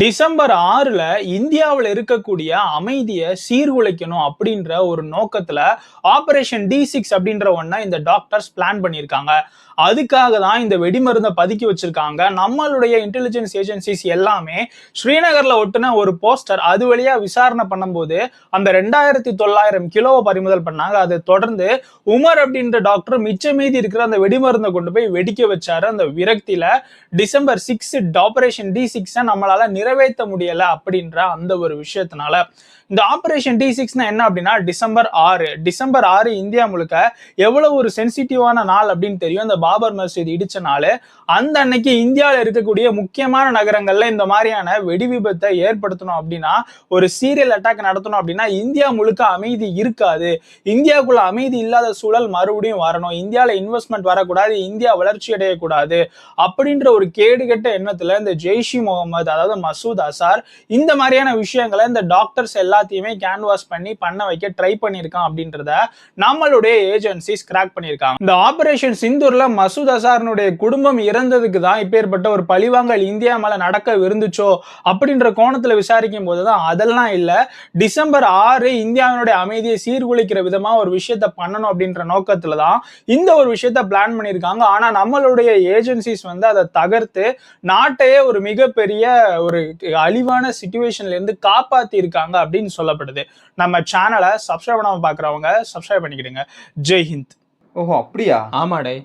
December ஆறுல இந்தியாவில் இருக்கக்கூடிய அமைதியை சீர்குலைக்கணும் அப்படின்ற ஒரு நோக்கத்துல ஆபரேஷன் டி சிக்ஸ் அப்படின்ற ஒன்றை இந்த டாக்டர்ஸ் பிளான் பண்ணியிருக்காங்க. அதுக்காக தான் இந்த வெடிமருந்தை பதுக்கி வச்சிருக்காங்க. நம்மளுடைய இன்டெலிஜென்ஸ் ஏஜென்சிஸ் எல்லாமே ஸ்ரீநகர்ல ஒட்டுன ஒரு போஸ்டர் அது வழியா விசாரணை பண்ணும்போது அந்த ரெண்டாயிரத்தி தொள்ளாயிரம் கிலோவை பறிமுதல் பண்ணாங்க. அதை தொடர்ந்து உமர் அப்படின்ற டாக்டர் மிச்ச மீதி இருக்கிற அந்த வெடிமருந்தை கொண்டு போய் வெடிக்க வச்சாரு. அந்த விரக்தியில டிசம்பர் சிக்ஸ் ஆபரேஷன் டி சிக்ஸை நம்மளால நிறைவேற்ற முடியல அப்படின்ற அந்த ஒரு விஷயத்தினால இந்த ஆபரேஷன் டி சிக்ஸ்னா என்ன அப்படின்னா டிசம்பர் ஆறு. டிசம்பர் ஆறு இந்தியா முழுக்க எவ்வளவு ஒரு சென்சிட்டிவான நாள் அப்படின்னு தெரியும். இந்த பாபர் மசூதி இடிச்ச நாள். அந்த அன்னைக்கு இந்தியாவில் இருக்கக்கூடிய முக்கியமான நகரங்கள்ல இந்த மாதிரியான வெடி விபத்தை ஏற்படுத்தணும் அப்படின்னா ஒரு சீரியல் அட்டாக் நடத்தணும் அப்படின்னா இந்தியா முழுக்க அமைதி இருக்காது. இந்தியாவுக்குள்ள அமைதி இல்லாத சூழல் மறுபடியும் வரணும். இந்தியாவில் இன்வெஸ்ட்மெண்ட் வரக்கூடாது. இந்தியா வளர்ச்சி அடையக்கூடாது. அப்படின்ற ஒரு கேடுகட்ட எண்ணத்துல இந்த ஜெய்ஷி முகமது அதாவது மசூத் அசார். இந்த மாதிரியான விஷயங்களை இந்த டாக்டர்ஸ் எல்லாத்தையுமே கேன்வாஸ் பண்ணி பண்ண வைக்க ட்ரை பண்ணியிருக்கான் அப்படின்றத நம்மளுடைய ஏஜென்சிஸ் கிராக் பண்ணியிருக்காங்க. இந்த ஆபரேஷன் சிந்தூர்ல மசூத் அசாரனுடைய குடும்பம் இறந்ததுக்கு தான் இப்பேற்பட்ட ஒரு பழிவாங்கல் இந்தியா மேல நடக்க விருந்துச்சோ அப்படின்ற கோணத்துல விசாரிக்கும் போதுதான் அதெல்லாம் இல்லை. டிசம்பர் ஆறு இந்தியாவினுடைய அமைதியை சீர்குலைக்கிற விதமா ஒரு விஷயத்த பண்ணணும் அப்படின்ற நோக்கத்துல தான் இந்த ஒரு விஷயத்த பிளான் பண்ணியிருக்காங்க. ஆனா நம்மளுடைய ஏஜென்சிஸ் வந்து அதை தகர்த்து நாட்டையே ஒரு மிகப்பெரிய ஒரு அழிவான சுச்சுவேஷன்ல இருந்து காப்பாத்தி இருக்காங்க அப்படின்னு சொல்லப்படுது. நம்ம சேனலை சப்ஸ்கிரைப் பண்ணாம பாக்குறவங்க சப்ஸ்கிரைப் பண்ணிக்கிடுங்க. ஜெய் ஹிந்த். ஓஹோ அப்படியா? ஆமாடே.